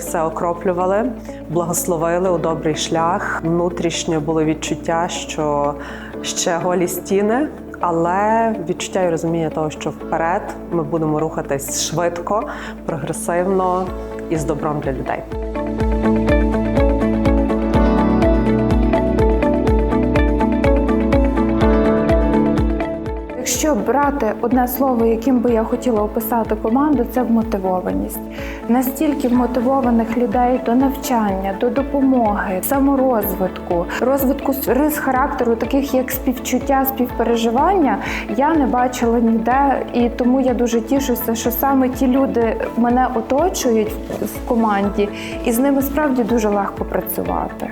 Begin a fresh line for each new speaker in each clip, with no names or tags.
все окроплювали, благословили у добрий шлях. Внутрішньо було відчуття, що ще голі стіни, але відчуття і розуміння того, що вперед ми будемо рухатись швидко, прогресивно і з добром для людей.
Брати одне слово, яким би я хотіла описати команду, це вмотивованість. Настільки вмотивованих людей до навчання, до допомоги, саморозвитку, розвитку рис характеру, таких як співчуття, співпереживання, я не бачила ніде, і тому я дуже тішуся, що саме ті люди мене оточують в команді, і з ними справді дуже легко працювати.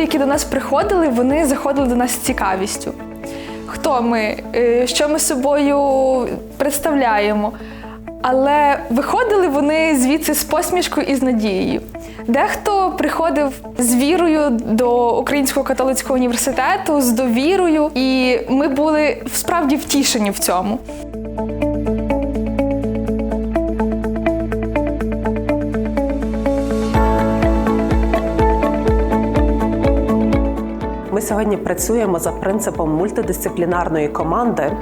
Люди, які до нас приходили, вони заходили до нас з цікавістю. Хто ми, е, що ми собою представляємо. Але виходили вони звідси з посмішкою і з надією. Дехто приходив з вірою до Українського католицького університету, з довірою, і ми були справді втішені в цьому.
Ми сьогодні працюємо за принципом мультидисциплінарної команди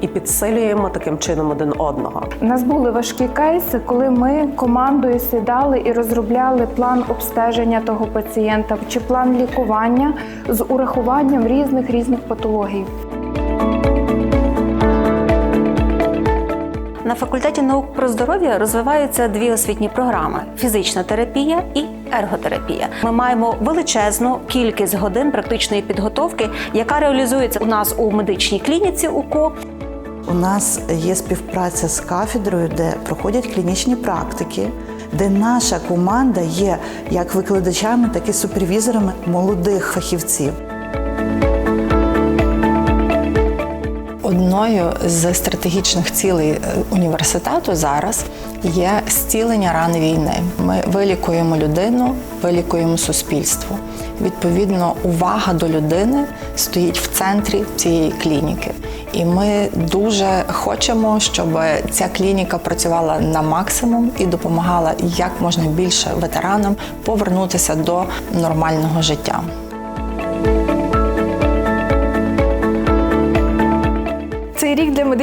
і підсилюємо таким чином один одного.
У нас були важкі кейси, коли ми командою сідали і розробляли план обстеження того пацієнта чи план лікування з урахуванням різних різних патологій.
На факультеті наук про здоров'я розвиваються дві освітні програми: фізична терапія і ерготерапія. Ми маємо величезну кількість годин практичної підготовки, яка реалізується у нас у медичній клініці УКО.
У нас є співпраця з кафедрою, де проходять клінічні практики, де наша команда є як викладачами, так і супервізорами молодих фахівців.
Одною з стратегічних цілей е, університету зараз є зцілення ран війни. Ми вилікуємо людину, вилікуємо суспільство. Відповідно, увага до людини стоїть в центрі цієї клініки. І ми дуже хочемо, щоб ця клініка працювала на максимум і допомагала як можна більше ветеранам повернутися до нормального життя.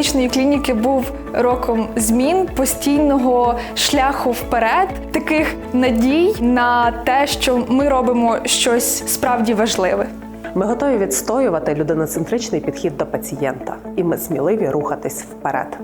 Медичної клініки був роком змін, постійного шляху вперед, таких надій на те, що ми робимо щось справді важливе.
Ми готові відстоювати людиноцентричний підхід до пацієнта, і ми сміливі рухатись вперед.